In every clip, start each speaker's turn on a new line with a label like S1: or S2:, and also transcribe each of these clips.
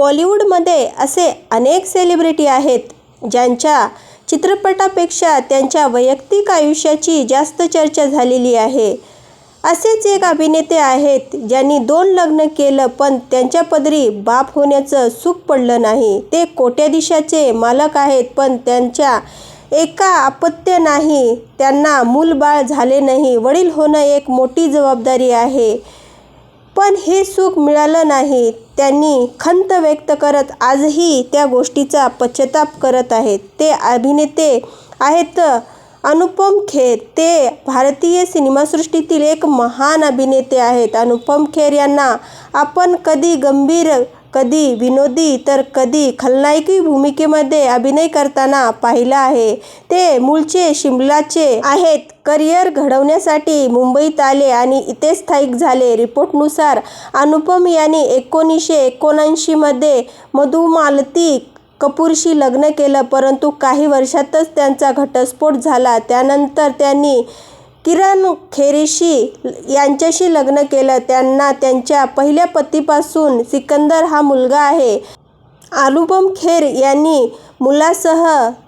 S1: बॉलिवूडमध्ये असे अनेक सेलिब्रिटी आहेत ज्यांच्या चित्रपटापेक्षा त्यांच्या वैयक्तिक आयुष्याची जास्त चर्चा झालेली आहे. असेच एक अभिनेते आहेत ज्यांनी दोन लग्न केलं पण त्यांच्या पदरी बाप होण्याचं सुख पडलं नाही. ते कोट्याधीशाचे मालक आहेत पण त्यांच्या एका अपत्य नाही. त्यांना मूलबाळ झाले नाही. वडील होणं एक मोठी जबाबदारी आहे. पण हे सुख मिळालं नाही. त्यांनी खंत व्यक्त करत आजही त्या गोष्टीचा पश्चाताप करत आहेत. ते अभिनेते आहेत अनुपम खेर. ते भारतीय सिनेमासृष्टीतील एक महान अभिनेते आहेत. अनुपम खेर यांना आपण कधी गंभीर कधी विनोदी तर कधी खलनायकी भूमिकेमध्ये अभिनय करताना पाहिलं आहे. ते मूळचे शिमलाचे आहेत. करिअर घडवण्यासाठी मुंबईत आले आणि इथे स्थायिक झाले. रिपोर्टनुसार अनुपम यांनी एकोणीसशे एकोणऐंशीमध्ये मधुमालती कपूरशी लग्न केलं. परंतु काही वर्षातच त्यांचा घटस्फोट झाला. त्यानंतर त्यांनी किरण खेरेशी यांच्याशी लग्न केलं. त्यांना त्यांच्या पहिल्या पतीपासून सिकंदर हा मुलगा आहे. अनुपम खेर यांनी मुलासह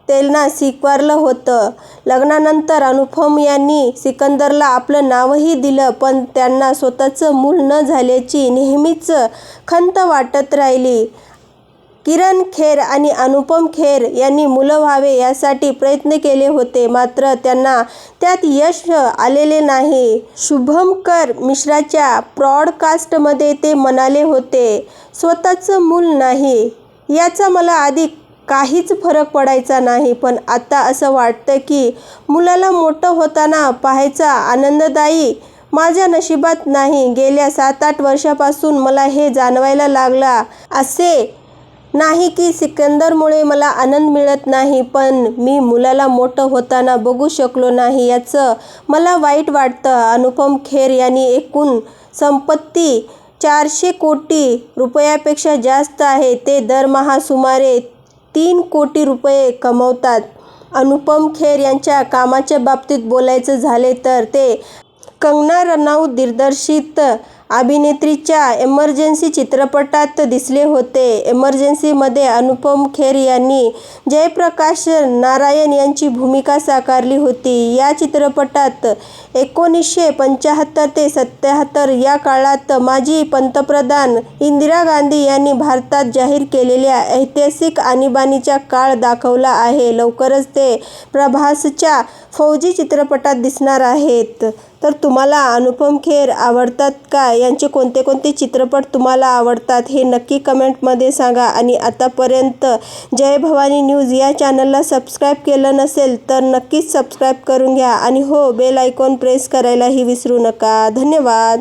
S1: त्यांना स्वीकारलं होतं. लग्नानंतर अनुपम यांनी सिकंदरला आपलं नावही दिलं पण त्यांना स्वतःचं मूल न झाल्याची नेहमीच खंत वाटत राहिली. किरण खेर आणि अनुपम खेर यांनी मुलं व्हावे यासाठी प्रयत्न केले होते. मात्र त्यांना त्यात यश आलेले नाही. शुभमकर मिश्राच्या प्रॉडकास्टमध्ये ते म्हणाले होते स्वतःचं मूल नाही. याचा मला आधी काहीच फरक पडायचा नाही. पण आता असं वाटतं की मुलाला मोठं होताना पाहायचा आनंददायी माझ्या नशिबात नाही. गेल्या सात आठ वर्षापासून मला हे जाणवायला लागला असे नाही की सिकंदरमुळे मला आनंद मिळत नाही पण मी मुलाला मोठं होताना बघू शकलो नाही याचं मला वाईट वाटतं. अनुपम खेर यांनी एकूण संपत्ती चारशे कोटी रुपयापेक्षा जास्त आहे. ते दरमहा सुमारे तीन कोटी रुपये कमवतात. अनुपम खेर यांच्या कामाच्या बाबतीत बोलायचं झाले तर ते कंगना रनौत दिग्दर्शित अभिनेत्रीच्या एमर्जन्सी चित्रपटात दिसले होते. एमर्जन्सीमध्ये अनुपम खेर यांनी जयप्रकाश नारायण यांची भूमिका साकारली होती. या चित्रपटात एकोणीसशे पंच्याहत्तर ते सत्याहत्तर या काळात माजी पंतप्रधान इंदिरा गांधी यांनी भारतात जाहीर केलेल्या ऐतिहासिक आणीबाणीचा काळ दाखवला आहे. लवकरच ते प्रभासच्या फौजी चित्रपटात दिसणार आहेत. तर तुम्हाला अनुपम खेर आवडतात का? यांचे कोणते कोणते चित्रपट तुम्हाला आवडतात हे नक्की कमेंटमध्ये सांगा. आणि आतापर्यंत जय भवानी न्यूज या चॅनलला सबस्क्राईब केलं नसेल तर नक्कीच सबस्क्राईब करून घ्या. आणि हो बेल आयकॉन प्रेस करायलाही विसरू नका. धन्यवाद.